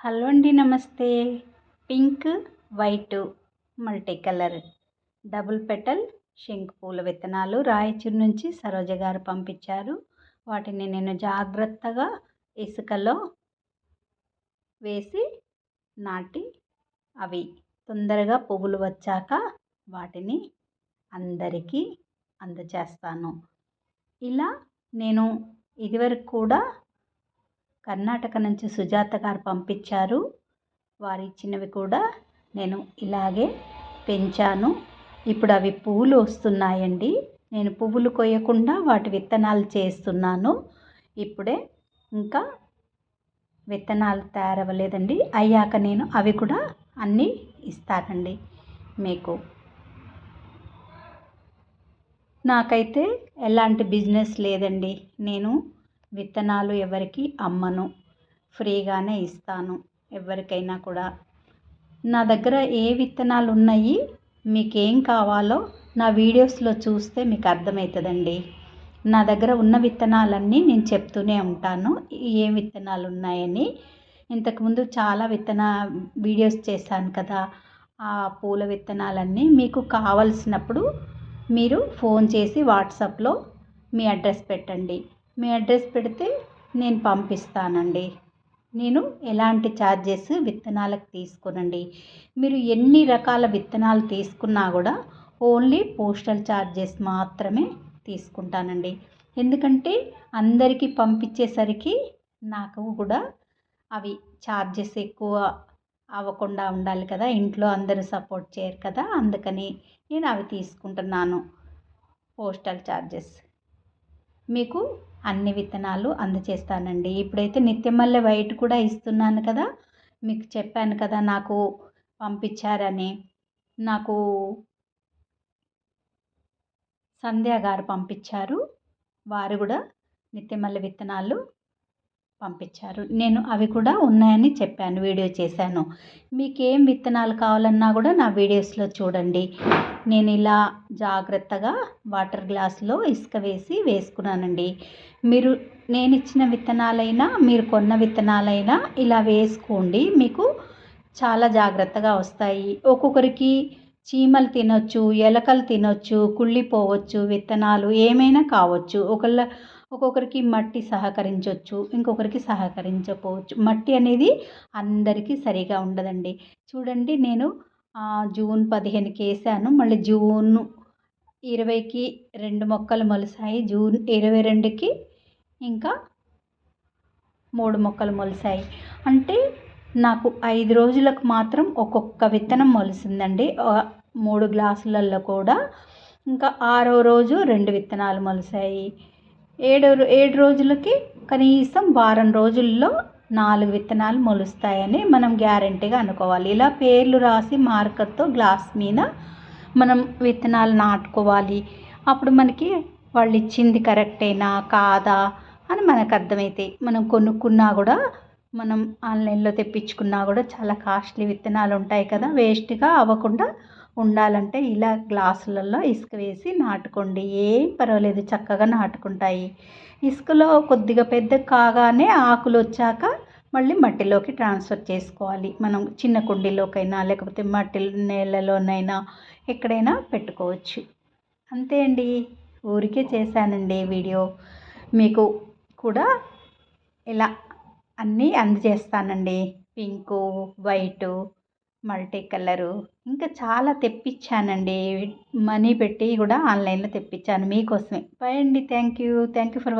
Hello అండి నమస్తే. Pink white multi colour double petal శంకు పూల విత్తనాలు రాయచూరు నుంచి సరోజ గారు పంపించారు. వాటిని నేను జాగ్రత్తగా ఇసుకలో వేసి నాటి అవి తొందరగా పువ్వులు వచ్చాక వాటిని అందరికీ అందచేస్తాను. ఇలా నేను ఇదివరకు కూడా కర్ణాటక నుంచి సుజాత గారు పంపించారు. వారు ఇచ్చినవి కూడా నేను ఇలాగే పెంచాను. ఇప్పుడు అవి పువ్వులు వస్తున్నాయండి. నేను పువ్వులు కొయ్యకుండా వాటి విత్తనాలు చేస్తున్నాను. ఇప్పుడే ఇంకా విత్తనాలు తయారవ్వలేదండి. అయ్యాక నేను అవి కూడా అన్నీ ఇస్తానండి మీకు. నాకైతే ఎలాంటి బిజినెస్ లేదండి. నేను విత్తనాలు ఎవరికి అమ్మను ఫ్రీగానే ఇస్తాను ఎవరికైనా కూడా. నా దగ్గర ఏ విత్తనాలు ఉన్నాయి మీకు ఏం కావాలో నా వీడియోస్లో చూస్తే మీకు అర్థమవుతుందండి నా దగ్గర ఉన్న విత్తనాలన్నీ నేను చెప్తూనే ఉంటాను ఏ విత్తనాలు ఉన్నాయని ఇంతకుముందు చాలా విత్తన వీడియోస్ చేశాను కదా ఆ పూల విత్తనాలన్నీ మీకు కావలసినప్పుడు మీరు ఫోన్ చేసి వాట్సాప్లో మీ అడ్రస్ పెట్టండి. మీ అడ్రస్ పెడితే నేను పంపిస్తానండి. నేను ఎలాంటి ఛార్జెస్ విత్తనాలకు తీసుకోనండి. మీరు ఎన్ని రకాల విత్తనాలు తీసుకున్నా కూడా ఓన్లీ పోస్టల్ ఛార్జెస్ మాత్రమే తీసుకుంటానండి. ఎందుకంటే అందరికీ పంపించేసరికి నాకు కూడా అవి ఛార్జెస్ ఎక్కువ అవ్వకుండా ఉండాలి కదా ఇంట్లో అందరూ సపోర్ట్ చేయరు కదా అందుకని నేను అవి తీసుకుంటున్నాను పోస్టల్ ఛార్జెస్ మీకు అన్ని విత్తనాలు అందచేస్తానండి. ఇప్పుడైతే నిత్యమల్లె వైట్ కూడా ఇస్తున్నాను కదా మీకు చెప్పాను కదా నాకు పంపించారని. నాకు సంధ్య గారు పంపించారు. వారు కూడా నిత్యమల్లె విత్తనాలు పంపించారు. నేను అవి కూడా ఉన్నాయని చెప్పాను వీడియో చేశాను. మీకు ఏం విత్తనాలు కావాలన్నా కూడా నా వీడియోస్లో చూడండి. నేను ఇలా జాగ్రత్తగా వాటర్ గ్లాస్లో ఇసుక వేసి వేసుకున్నానండి. మీరు నేను ఇచ్చిన విత్తనాలైనా మీరు కొన్న విత్తనాలైనా ఇలా వేసుకోండి. మీకు చాలా జాగ్రత్తగా వస్తాయి. ఒక్కొక్కరికి చీమలు తినొచ్చు ఎలకలు తినొచ్చు కుళ్ళిపోవచ్చు విత్తనాలు ఏమైనా కావచ్చు. ఒకళ్ళ ఒక్కొక్కరికి మట్టి సహకరించవచ్చు ఇంకొకరికి సహకరించకపోవచ్చు. మట్టి అనేది అందరికీ సరిగా ఉండదండి. చూడండి నేను జూన్ పదిహేనుకి వేసాను మళ్ళీ జూన్ ఇరవైకి రెండు మొక్కలు మొలిసాయి. జూన్ ఇరవై రెండుకి ఇంకా మూడు మొక్కలు మొలిసాయి. అంటే నాకు ఐదు రోజులకు మాత్రం ఒక్కొక్క విత్తనం మొలిసిందండి. మూడు గ్లాసులలో కూడా. ఇంకా ఆరో రోజు రెండు విత్తనాలు మొలిసాయి. ఏడు ఏడు రోజులకి కనీసం వారం రోజుల్లో నాలుగు విత్తనాలు మొలుస్తాయని మనం గ్యారంటీగా అనుకోవాలి. ఇలా పేర్లు రాసి మార్కర్తో గ్లాస్ మీద మనం విత్తనాలు నాటుకోవాలి. అప్పుడు మనకి వాళ్ళు ఇచ్చింది కరెక్టేనా కాదా అని మనకు అర్థమవుతాయి మనం కొనుక్కున్నా కూడా మనం ఆన్లైన్లో తెప్పించుకున్నా కూడా చాలా కాస్ట్లీ విత్తనాలు ఉంటాయి కదా వేస్ట్గా అవ్వకుండా ఉండాలంటే ఇలా గ్లాసులలో ఇసుక వేసి నాటుకోండి. ఏం పర్వాలేదు చక్కగా నాటుకుంటాయి. ఇసుకలో కొద్దిగా పెద్ద కాగానే ఆకులు వచ్చాక మళ్ళీ మట్టిలోకి ట్రాన్స్ఫర్ చేసుకోవాలి. మనం చిన్న కుండీలోకైనా లేకపోతే మట్టి నేలలోనైనా ఎక్కడైనా పెట్టుకోవచ్చు. అంతే అండి. ఊరికే చేశానండి వీడియో. మీకు కూడా ఇలా అన్నీ అందజేస్తానండి. Pink white multi colour. ఇంకా చాలా తెప్పించానండి మనీ పెట్టి కూడా ఆన్లైన్లో తెప్పించాను మీకోసమే. బై అండి. Thank you thank you for